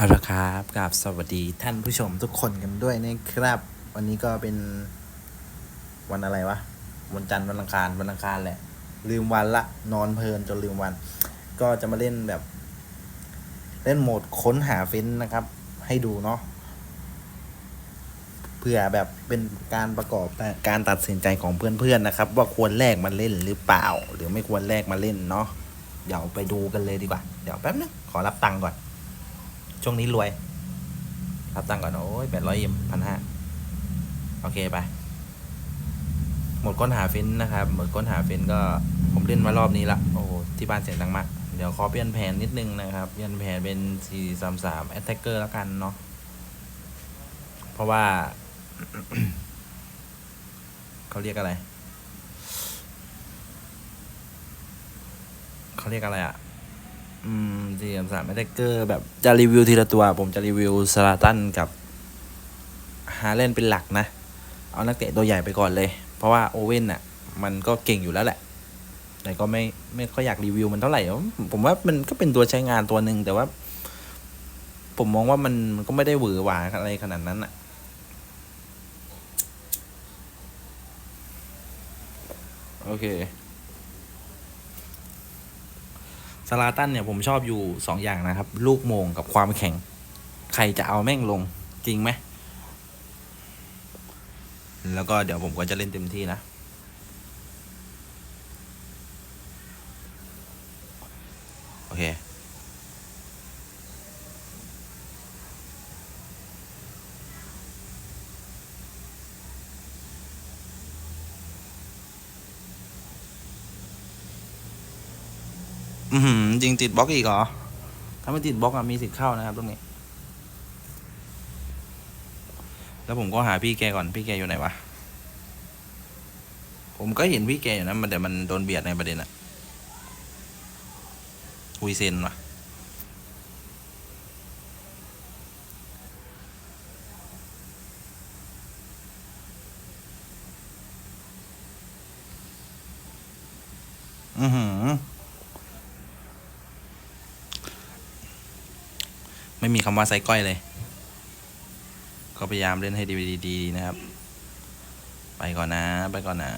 เอาละครับกับสวัสดีท่านผู้ชมทุกคนกันด้วยนะครับ วันนี้ก็เป็นวันอะไรวะ วันจันทร์วันอังคารวันอังคารแหละ ลืมวันละนอนเพลินจนลืมวัน ก็จะมาเล่นแบบ เล่นโหมดค้นหาเฟ้นนะครับ ให้ดูเนาะเพื่อแบบเป็นการประกอบการตัดสินใจของเพื่อนๆนะครับ ว่าควรแลกมาเล่นหรือเปล่า หรือไม่ควรแลกมาเล่นเนาะเดี๋ยวไปดูกันเลยดีกว่า เดี๋ยวแป๊บนึงขอรับตังค์ก่อน ช่วงนี้รวย รับตังก่อน โอ้ยแปดร้อยเอ็มพันห้าโอเค ไป หมดค้นหาเฟ้นนะครับ หมดค้นหาเฟ้นก็ผมเล่นมารอบนี้ละ โอ้โหที่บ้านเสียงดังมาก เดี๋ยวขอเปลี่ยนแผนนิดนึงนะครับ เปลี่ยนแผนเป็น 4 3 3 attacker แล้วกันเนาะ เพราะว่า เขาเรียกอะไร เขาเรียกอะไรอะ่ะ อืมสี่สามสามแอตแทกเกอร์แบบจะรีวิวทีละตัว ผมจะรีวิวสลาตันกับฮาเลนเป็นหลักนะ เอานักเตะตัวใหญ่ไปก่อนเลย เพราะว่าโอเว่นน่ะ มันก็เก่งอยู่แล้วแหละ แต่ก็ไม่ไม่ค่อยอยากรีวิวมันเท่าไหร่ ผมว่ามันก็เป็นตัวใช้งานตัวหนึ่งแต่ว่า ผมมองว่ามันมันก็ไม่ได้หวือหวาอะไรขนาดนั้นอะโอเค สลาตันเนี่ยผมชอบอยู่สองอย่างนะครับ ลูกโมงกับความแข็ง ใครจะเอาแม่งลงจริงไหม แล้วก็เดี๋ยวผมก็จะเล่นเต็มที่นะ โอเค อือหือ จริงติดบล็อกอีกเหรอ ถ้าไม่ติดบล็อกอะมีสิทธิ์เข้านะครับตรงนี้ แล้วผมก็หาพี่แกก่อนพี่แกอยู่ไหนวะ ผมก็เห็นพี่แกอยู่นะมันแต่มันโดนเบียดในประเด็นอะอุยเซนวะอือหือ มีคำว่าไซก้อยเลย ก็พยายามเล่นให้ดีๆนะครับ ไปก่อนนะ ไปก่อนนะ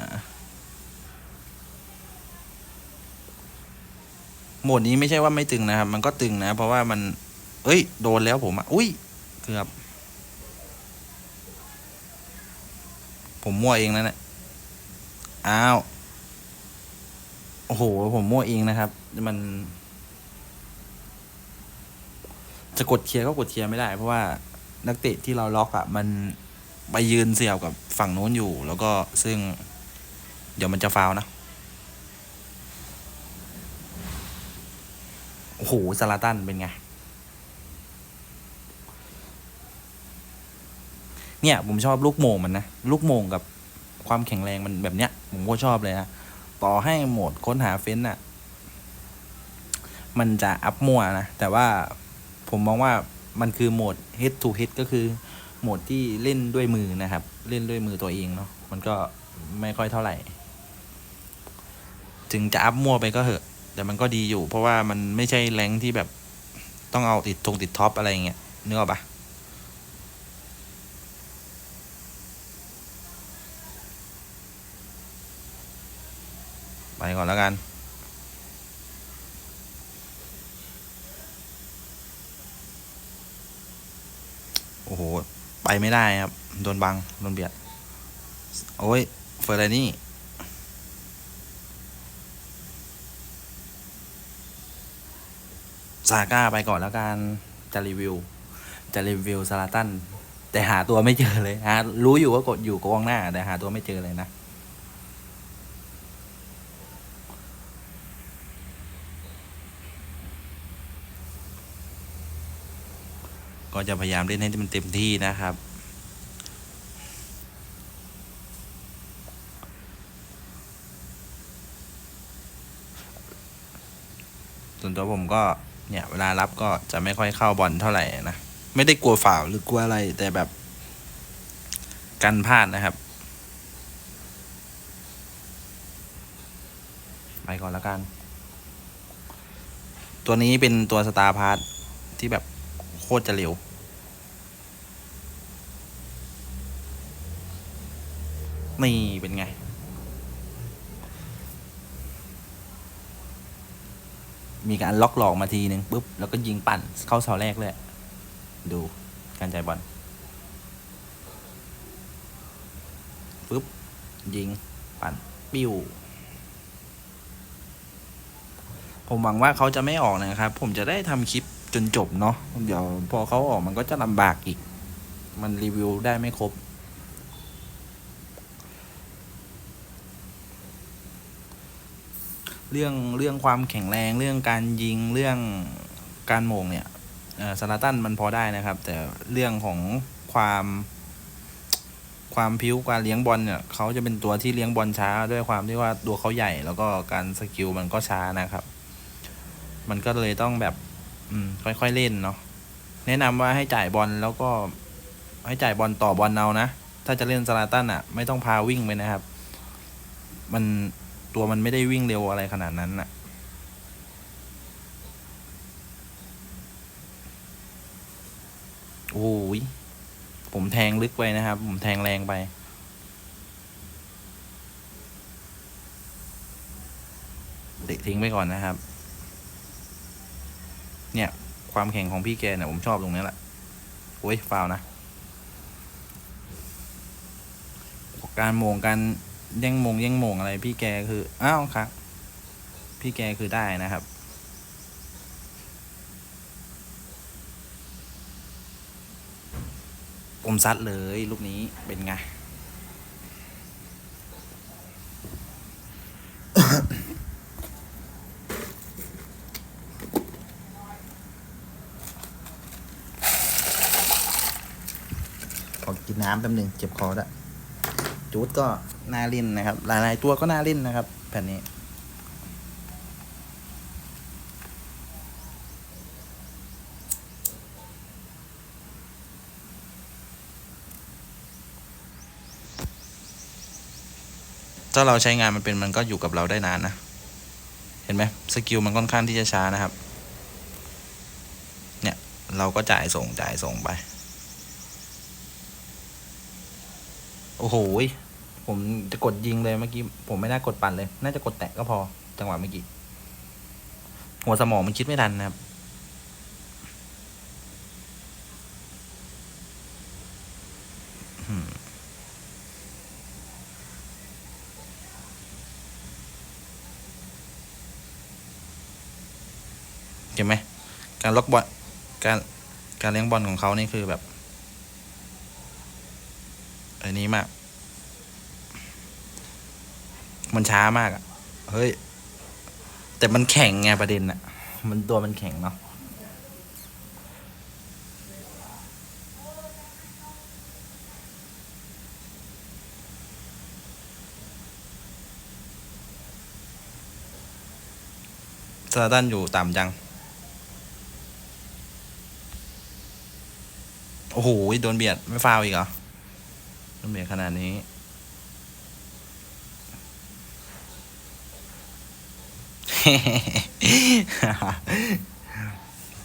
โหมดนี้ไม่ใช่ว่าไม่ตึงนะครับ มันก็ตึงนะ เพราะว่ามัน เอ้ย โดนแล้วผมอะ อุ้ย เกือบ ผมมั่วเองนั่นแหละอ้าว โอ้โห ผมมั่วเองนะครับ มัน จะกดเคลียร์ก็กดเคลียร์ไม่ได้ เพราะว่านักเตะที่เราล็อกอะ่ะ มันไปยืนเสี่ยวกับฝั่งโน้นอยู่ แล้วก็ซึ่ง เดี๋ยวมันจะฟาวนะ โอ้โหซาลาตันเป็นไง เนี่ย ผมชอบลูกโมงมันนะ ลูกโมงกับความแข็งแรงมันแบบเนี้ย ผมก็ชอบเลยนะ ต่อให้โหมดค้นหาเฟ้นน่ะ มันจะอัพมัวนะ แต่ว่า ผมมองว่ามันคือโหมด head to head ก็คือโหมดที่เล่นด้วยมือนะครับ เล่นด้วยมือตัวเองเนาะมันก็ไม่ค่อยเท่าไหร่ ถึงจะอัพมั่วไปก็เหอะ แต่มันก็ดีอยู่ เพราะว่ามันไม่ใช่แรงที่แบบต้องเอาติดทงติดท็อปอะไรเงี้ยนึกออกปะไปก่อนแล้วกัน อ้โห ไปไม่ได้ครับ โดนบัง โดนเบียด โอ้ย เฟอร์รานี่ ซาก้าไปก่อนแล้วกัน จะรีวิว จะรีวิวซาลาตัน แต่หาตัวไม่เจอเลยฮะรู้อยู่ว่ากดอยู่กองหน้า แต่หาตัวไม่เจอเลยนะ ก็จะพยายามเล่นให้มันเต็มที่นะครับ ส่วนตัวผมก็เนี่ยเวลารับก็จะไม่ค่อยเข้าบอลเท่าไหร่นะ ไม่ได้กลัวฝ่าวหรือกลัวอะไรแต่แบบกันพลาดนะครับ ไปก่อนแล้วกัน ตัวนี้เป็นตัวสตาร์พาร์ทที่แบบ ตรจะเร็ว นี่เป็นไง มีการล็อกหลอกมาทีหนึ่งปุ๊บ แล้วก็ยิงปั่นเข้าเสาแรกเลย ดูการจ่ายบอลปุ๊บ ยิง ปั่น ปิ้วผมหวังว่าเขาจะไม่ออกนะครับ ผมจะได้ทำคลิป จนจบเนาะเดี๋ยวพอเขาออกมันก็จะลำบากอีก มันรีวิวได้ไม่ครบ เรื่องเรื่องความแข็งแรงเรื่องการยิงเรื่องการโมงเนี่ยสลาตันมันพอได้นะครับ แต่เรื่องของความความพิ้วการเลี้ยงบอลเนี่ยเขาจะเป็นตัวที่เลี้ยงบอลช้าด้วยความที่ว่าตัวเขาใหญ่ แล้วก็การสกิลมันก็ช้านะครับ มันก็เลยต้องแบบ อืม ค่อยๆเล่นเนาะแนะนำว่าให้จ่ายบอลแล้วก็ ให้จ่ายบอลต่อบอลเอานะ ถ้าจะเล่นสลาตันอะ ไม่ต้องพาวิ่งไปนะครับ มันตัวมันไม่ได้วิ่งเร็วอะไรขนาดนั้นน่ะโอ้ยผมแทงลึกไปนะครับ ผมแทงแรงไป เตะทิ้งไปก่อนนะครับ เนี่ย ความแข็งของพี่แกเนี่ยผมชอบตรงนี้แหละโอ้ยฟาวนะ การโมงการแย่งโมงแย่งโมงอะไรพี่แกคืออ้าวครับพี่แกคือได้นะครับผมซัดเลยลูกนี้เป็นไง กินน้ำแป๊บหนึ่งเจ็บคอล้วจูดก็น่าเล่นนะครับ หลายๆตัวก็น่าเล่นนะครับ แผ่นนี้ ถ้าเราใช้งานมันเป็นมันก็อยู่กับเราได้นานนะ เห็นไหมสกิลมันค่อนข้างที่จะช้านะครับ เนี่ย เราก็จ่ายส่งจ่ายส่งไป โอ้โหผมจะกดยิงเลยเมื่อกี้ ผมไม่น่ากดปั่นเลย น่าจะกดแตะก็พอ จังหวะเมื่อกี้ หัวสมองมันคิดไม่ทันนะครับ เห็นไหม การล็อกบอล การ การเลี้ยงบอลของเขานี่คือแบบ นนี้มาก มันช้ามากอะเฮ้ย แต่มันแข็งไงประเด็นอะมันตัวมันแข็งเนาะซาตันอยู่ต่ำจัง โอ้โห โดนเบียด ไม่ฟาวอีกเหรอ โดนเบียดขนาดนี้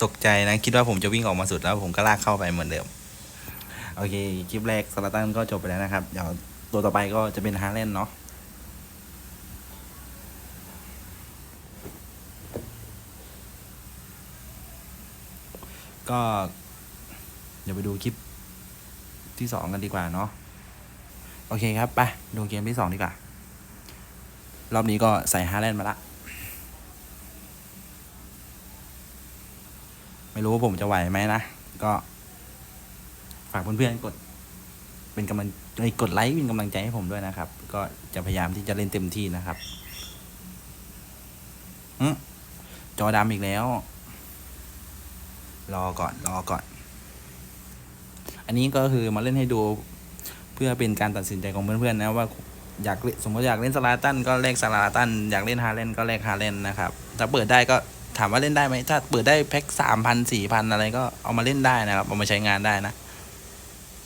ตกใจนะ คิดว่าผมจะวิ่งออกมาสุดแล้ว ผมก็ลากเข้าไปเหมือนเดิม โอเค คลิปแรกสลาตันก็จบไปแล้วนะครับ เดี๋ยวตัวต่อไปก็จะเป็นฮาเลนเนาะก็ เดี๋ยวไปดูคลิปที่สองกันดีกว่าเนาะ โอเคครับ ไป ดูเกมที่สองดีกว่า รอบนี้ก็ใส่ฮาแลนด์มาละ ไม่รู้ว่าผมจะไหวไหมนะ ก็ ฝากเพื่อนๆกด เป็นกำลังเอ้กดไลค์เป็นกำลังใจให้ผมด้วยนะครับ ก็จะพยายามที่จะเล่นเต็มที่นะครับหึจอดำอีกแล้ว รอก่อน รอก่อน อันนี้ก็คือมาเล่นให้ดู เพื่อเป็นการตัดสินใจของเพื่อนๆนะว่าอยากสมมติอยากเล่นสลาตันก็เลขสลาตันอยากเล่นฮาเลนก็เลขฮาเลนนะครับถ้าเปิดได้ก็ถามว่าเล่นได้ไหมถ้าเปิดได้แพ็คสามพันสี่พันอะไรก็เอามาเล่นได้นะครับ เอามาใช้งานได้นะ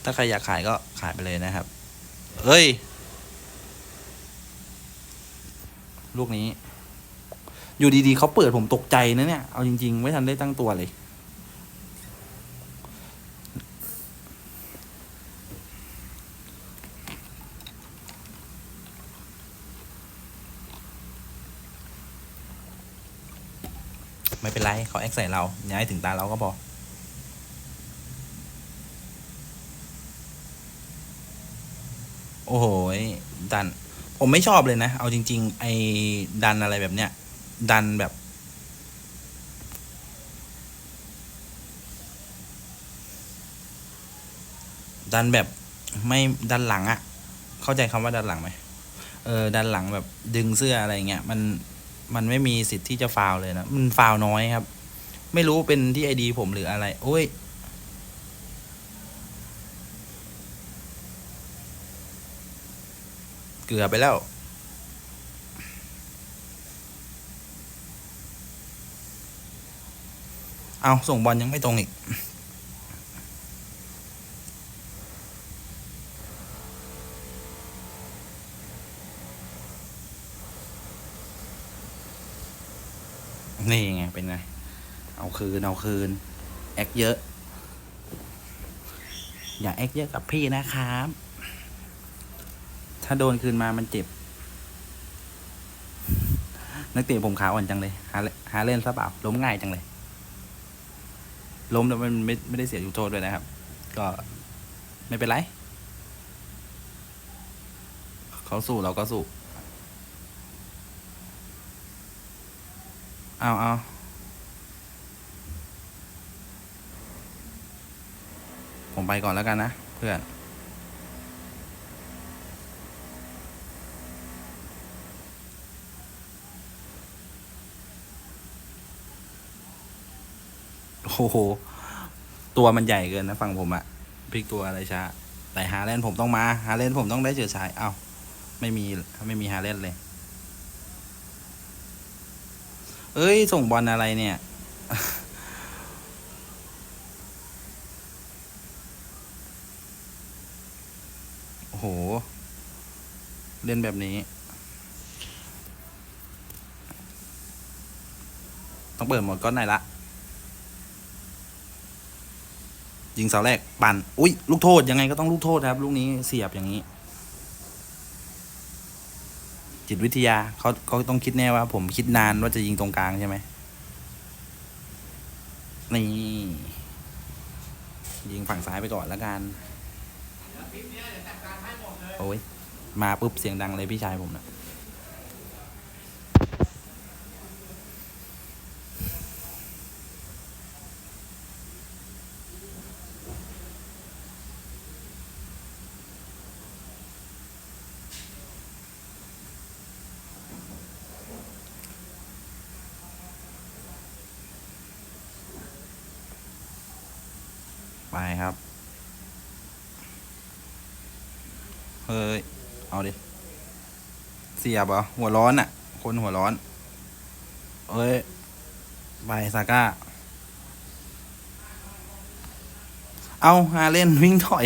ถ้าใครอยากขายก็ขายไปเลยนะครับเอ้ย ลูกนี้ อยู่ดีๆเขาเปิดผมตกใจนะเนี่ย เอาจริง ๆ ไม่ทันได้ตั้งตัวเลย ไม่ เป็นไรเขาแอคใส่เราย่าให้ถึงตาเราก็พอโอ้โหดัน ผมไม่ชอบเลยนะ เอาจริง ๆ ไอ้ดันอะไรแบบเนี้ย ดันแบบ ดันแบบไม่ดันหลังอะเข้าใจคำว่าดันหลังไหมเออดันหลังแบบดึงเสื้ออะไรเงี้ยมันมันไม่มีสิทธิ์ที่จะฟาวเลยนะ มันฟาวน้อยครับ ไม่รู้เป็นที่ไอดีผมหรืออะไร โอ้ย เกือบไปแล้วเอาส่งบอลยังไม่ตรงอีก นี่ไง เป็นไง เอาคืน เอาคืน แอคเยอะ อย่าแอคเยอะกับพี่นะครับ ถ้าโดนคืนมามันเจ็บ นักเตะผมขาอ่อนจังเลย หาเล่นหาเล่นซะเปล่า ล้มง่ายจังเลย ล้มแล้วมันไม่ไม่ได้เสียจุดโทษด้วยนะครับ ก็ไม่เป็นไร เขาสู้เราก็สู้ เอาเอา ผมไปก่อนแล้วกันนะ เพื่อน โอ้โห ตัวมันใหญ่เกินนะฝั่งผมอะพลิกตัวอะไรช้า แต่ฮาเลนผมต้องมา ฮาเลนผมต้องได้เจอชาย เอ้า ไม่มี ไม่มีฮาเลนเลย เอ้ย ส่งบอลอะไรเนี่ย โอ้โห เล่นแบบนี้ ต้องเปิดหมดก้อนไหนละ ยิงเสาแรก ปั่น อุ้ยลูกโทษ ยังไงก็ต้องลูกโทษครับ ลูกนี้เสียบอย่างนี้ จิตวิทยาเขาเขาต้องคิดแน่ว่า ผมคิดนานว่าจะยิงตรงกลางใช่ไหมนี่ยิงฝั่งซ้ายไปก่อนแล้วกัน โอ้ย มาปุ๊บเสียงดังเลยพี่ชายผมนะไปครับ เฮ้ย เอาดิ เสียบเหรอหัวร้อนอะ คนหัวร้อน เอ้ย ไปซาก้า เอาฮาเล่นวิ่งถอย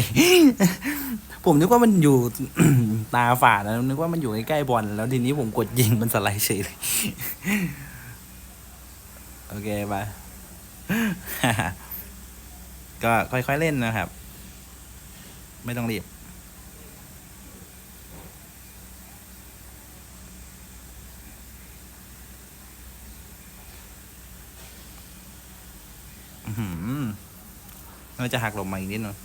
ผมนึกว่ามันอยู่ ตาฝาดนะนึกว่ามันอยู่ใกล้ๆบอลแล้วทีนี้ผมกดยิงมันสไลด์เฉยเลย โอเคไปก็ค่อยๆเล่นนะครับ ไม่ต้องรีบ อื้อหือน่าจะหักหลบมาอีกนิดนึง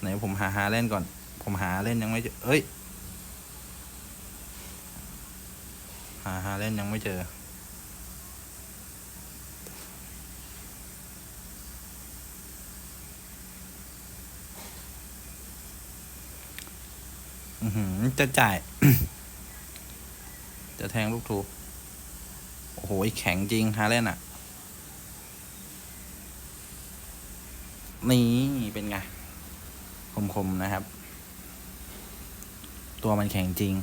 ไหนผมหาหาเล่นก่อน ผมหาเล่นยังไม่เจอ เอ้ย หาหาเล่นยังไม่เจออือหือจะจ่าย จะแทงลูกทูโอ้โห แข็งจริง ฮาเล่นอะ นี่เป็นไง คมๆนะครับ ตัวมันแข็งจริง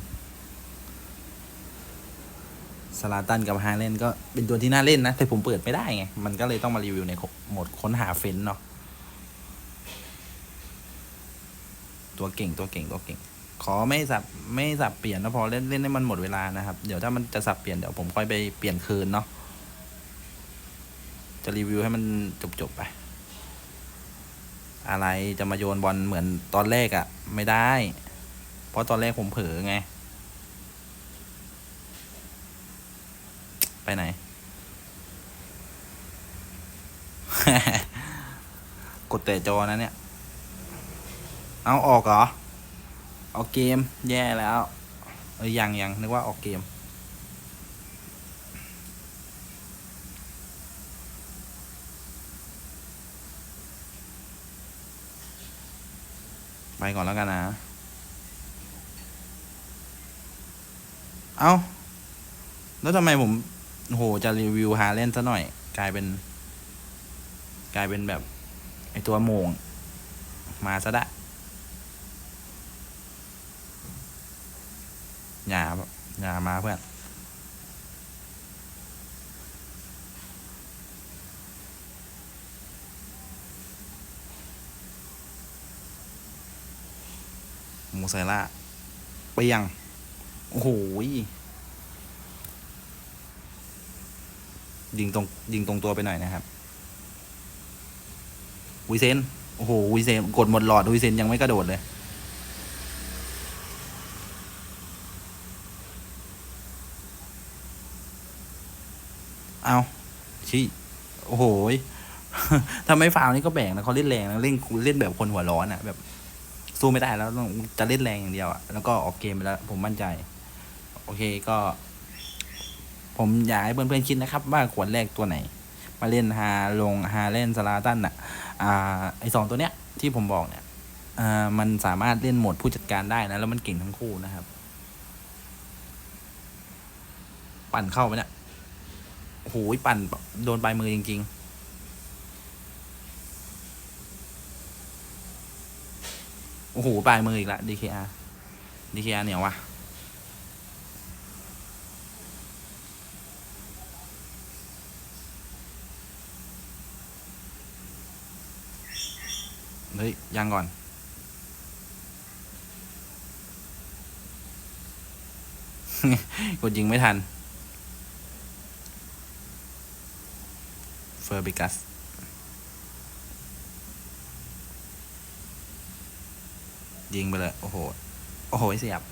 สลาตันกับฮาเลนก็เป็นตัวที่น่าเล่นนะ แต่ผมเปิดไม่ได้ไง มันก็เลยต้องมารีวิวในโหมดค้นหาเฟ้นเนาะตัวเก่งตัวเก่งตัวเก่ง ขอไม่สับไม่สับเปลี่ยนนะพอเล่นเล่นให้มันหมดเวลานะครับ เดี๋ยวถ้ามันจะสับเปลี่ยนเดี๋ยวผมค่อยไปเปลี่ยนคืนเนาะจะรีวิวให้มันจบๆไป อะไรจะมาโยนบอลเหมือนตอนแรกอะ่ะ ไม่ได้ เพราะตอนแรกผมเผลอไง ไปไหน กดแต่จอนะเนี่ย เอาออกเหรอ ออกเกมแย่แล้ว เอ้ยยังยังนึกว่าออกเกม ไปก่อนแล้วกันนะ เอาแล้วทำไมผมโหจะรีวิวฮาเล่นซะหน่อย กลายเป็น กลายเป็นแบบ ไอตัวโมง มาซะได้อย่าอย่ามาเพื่อน ไซล่าเปียงโอ้โหยยิงตรงยิงตรงตัวไปหน่อยนะครับวิเซนโอ้โหวิเซนกดหมดหลอดวิเซนยังไม่กระโดดเลย เอาชี้โอ้โหยถ้าไม่ฟาวนี่ก็แบ่งนะเขาเล่นแรงนะเล่นเล่นแบบคนหัวร้อนอะแบบ สู้ไม่ได้แล้วต้องจะเล่นแรงอย่างเดียวอะแล้วก็ออกเกมไปแล้ว ผมมั่นใจ โอเคก็ ผมอยากให้เพื่อนๆคิดนะครับ ว่าขวดแรกตัวไหน มาเล่นฮาลงฮาเล่นสลาตันอะอ่าไอสองตัวเนี้ยที่ผมบอกเนี่ยอ่ามันสามารถเล่นโหมดผู้จัดการได้นะ แล้วมันเก่งทั้งคู่นะครับ ปั่นเข้าไปเนี่ยโอ้โหปั่นโดนปลายมือจริง ๆ อ้โหปลายมืออีกละ DKR DKR เหนียววะเฮ้ยยังก่อน กดยิงไม่ทัน เฟอร์บิกัส ยิงไปเลย โอ้โห โอ้โหเสียบ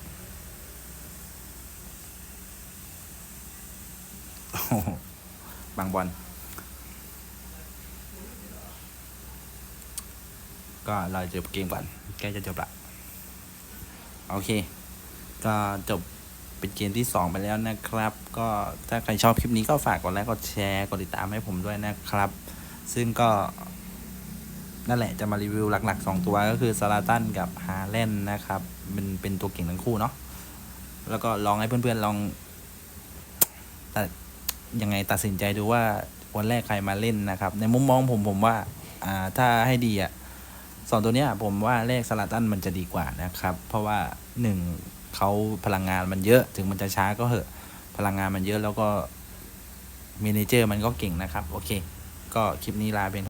โอ้โห บางบอล ก็เราจบเกมก่อนใกล้จะจบละ โอเค ก็จบเป็นเกมที่ 2 ไปแล้วนะครับ ก็ถ้าใครชอบคลิปนี้ก็ฝากกดไลค์กดแชร์กดติดตามให้ผมด้วยนะครับ ซึ่งก็ นั่นแหละจะมารีวิวหลัก ๆ 2 ตัวก็คือซาลาตันกับฮาเลนนะครับเป็นเป็นตัวเก่งทั้งคู่เนาะแล้วก็ลองให้เพื่อนๆลองแต่ยังไงตัดสินใจดูว่าวันแรกใครมาเล่นนะครับ ในมุมมองผมผมว่าอ่าถ้าให้ดีอะสองตัวเนี้ยผมว่าเลขสลัดตันมันจะดีกว่านะครับ เพราะว่าหนึ่งเขาพลังงานมันเยอะ ถึงมันจะช้าก็เหอะ พลังงานมันเยอะแล้วก็เมนเจอร์มันก็เก่งนะครับ โอเค ก็คลิปนี้ลาเป็น